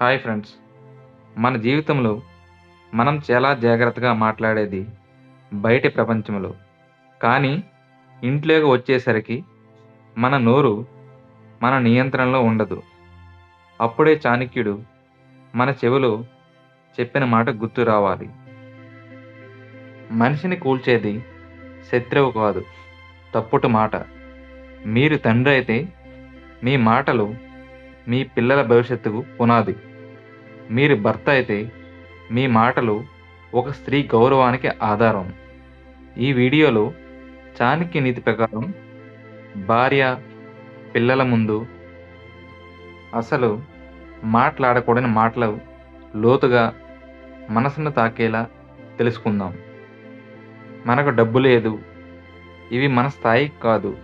Hi friends. మన జీవితంలో మనం చాలా జాగ్రత్తగా మాట్లాడేది బయటి ప్రపంచంలో. కానీ ఇంట్లోకి వచ్చేసరికి మన నోరు మన నియంత్రణలో ఉండదు. అప్పుడే చాణక్యుడు మన చెవిలో చెప్పిన మాట గుర్తు రావాలి. మనిషిని కూల్చేది శత్రువు కాదు తప్పుటి మాట. మీరు తండ్రి అయితే మీ మాటలు మీ పిల్లల భవిష్యత్తుకు పునాది. మీరు భర్త అయితే మీ మాటలు ఒక స్త్రీ గౌరవానికి ఆధారం. ఈ వీడియోలో చాణక్య నీతి ప్రకారం భార్య పిల్లల ముందు అసలు మాట్లాడకూడని మాటలు లోతుగా మనసును తాకేలా తెలుసుకుందాం. మనకు డబ్బు లేదు. ఇవి మన స్థాయికి కాదు.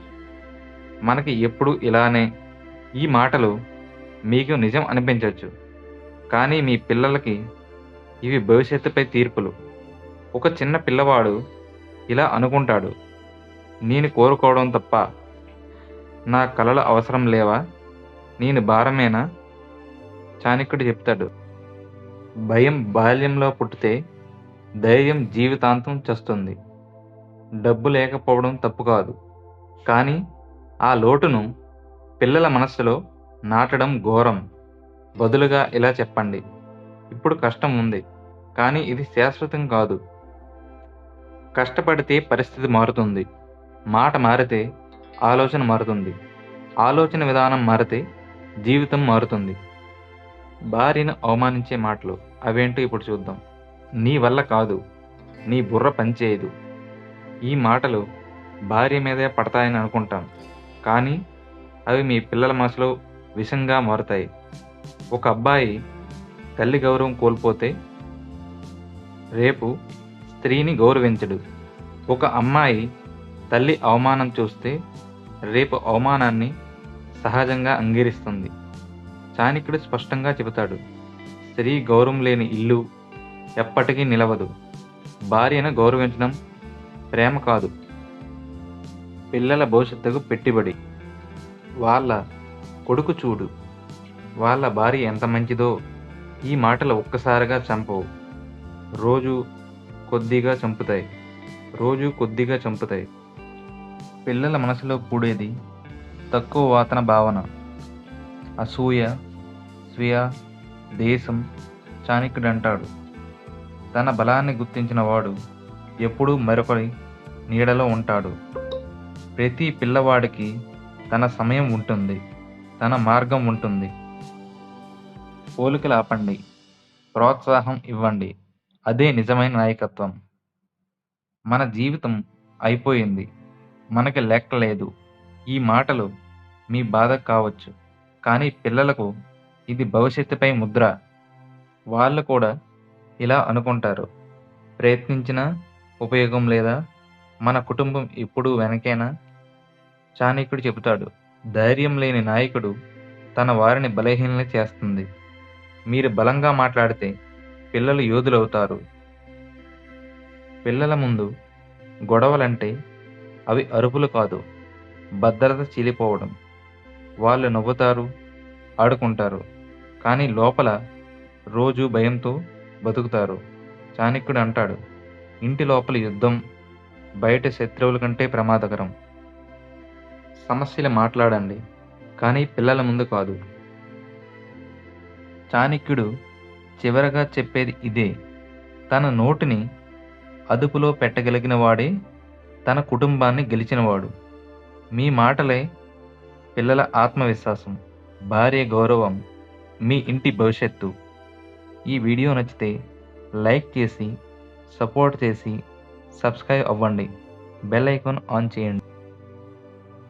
మనకి ఎప్పుడు ఇలానే ఈ మాటలు మీకు నిజం అనిపించవచ్చు కానీ మీ పిల్లలకి ఇవి భవిష్యత్తుపై తీర్పులు. ఒక చిన్న పిల్లవాడు ఇలా అనుకుంటాడు నేను కోరుకోవడం తప్ప నా కలలు అవసరం లేవా? నేను భారమేనా? చాణక్యుడు చెప్తాడు భయం బాల్యంలో పుట్టితే ధైర్యం జీవితాంతం చస్తుంది. డబ్బు లేకపోవడం తప్పు కాదు. కానీ ఆ లోటును పిల్లల మనస్సులో నాటడం ఘోరం. బదులుగా ఇలా చెప్పండి. ఇప్పుడు కష్టం ఉంది కానీ ఇది శాశ్వతం కాదు. కష్టపడితే పరిస్థితి మారుతుంది. మాట మారితే ఆలోచన మారుతుంది. ఆలోచన విధానం మారితే జీవితం మారుతుంది. భార్యను అవమానించే మాటలు అవేంటో ఇప్పుడు చూద్దాం. నీ వల్ల కాదు నీ బుర్ర పనిచేయదు. ఈ మాటలు భార్య మీదే పడతాయని అనుకుంటాం. కానీ అవి మీ పిల్లల మనసులో విషంగా మారుతాయి. ఒక అబ్బాయి తల్లి గౌరవం కోల్పోతే రేపు స్త్రీని గౌరవించడు. ఒక అమ్మాయి తల్లి అవమానం చూస్తే రేపు అవమానాన్ని సహజంగా అంగీరిస్తుంది చాణిక్యుడు స్పష్టంగా చెబుతాడు స్త్రీ గౌరవం లేని ఇల్లు ఎప్పటికీ నిలవదు. భార్యను గౌరవించడం ప్రేమ కాదు. పిల్లల భవిష్యత్తుకు పెట్టుబడి. వాళ్ళ కొడుకు చూడు. వాళ్ళ భార్య ఎంత మంచిదో ఈ మాటలు ఒక్కసారిగా చంపవు. రోజు కొద్దిగా చంపుతాయి. రోజు కొద్దిగా చంపుతాయి. పిల్లల మనసులో కూడేది తక్కువ వాతన భావన. అసూయ స్వీయ దేశం చాణక్యుడు అంటాడు తన బలాన్ని గుర్తించిన వాడు ఎప్పుడూ మరొకరి నీడలో ఉంటాడు. ప్రతి పిల్లవాడికి తన సమయం ఉంటుంది. తన మార్గం ఉంటుంది. పోలికలు ఆపండి ప్రోత్సాహం ఇవ్వండి. అదే నిజమైన నాయకత్వం. మన జీవితం అయిపోయింది. మనకి లెక్క లేదు. ఈ మాటలు మీ బాధ కావచ్చు. కానీ పిల్లలకు ఇది భవిష్యత్తుపై ముద్ర. వాళ్ళు కూడా ఇలా అనుకుంటారు. ప్రయత్నించినా ఉపయోగం లేదా? మన కుటుంబం ఎప్పుడూ వెనకేనా? చాణక్యుడు చెబుతాడు ధైర్యం లేని నాయకుడు తన వారిని బలహీనలు చేస్తుంది. మీరు బలంగా మాట్లాడితే పిల్లలు యోధులవుతారు. పిల్లల ముందు గొడవలంటే అవి అరుపులు కాదు భద్రత చీలిపోవడం. వాళ్ళు నవ్వుతారు ఆడుకుంటారు కానీ లోపల రోజు భయంతో బతుకుతారు. చాణక్యుడు అంటాడు ఇంటి లోపల యుద్ధం బయట శత్రువుల కంటే ప్రమాదకరం. సమస్యలు మాట్లాడండి కానీ పిల్లల ముందు కాదు. చాణక్యుడు చివరగా చెప్పేది ఇదే. తన నోటిని అదుపులో పెట్టగలిగిన వాడే తన కుటుంబాన్ని గెలిచినవాడు. మీ మాటలే పిల్లల ఆత్మవిశ్వాసం భార్య గౌరవం మీ ఇంటి భవిష్యత్తు. ఈ వీడియో నచ్చితే లైక్ చేసి సపోర్ట్ చేసి సబ్స్క్రైబ్ అవ్వండి. బెల్ ఐకాన్ ఆన్ చేయండి.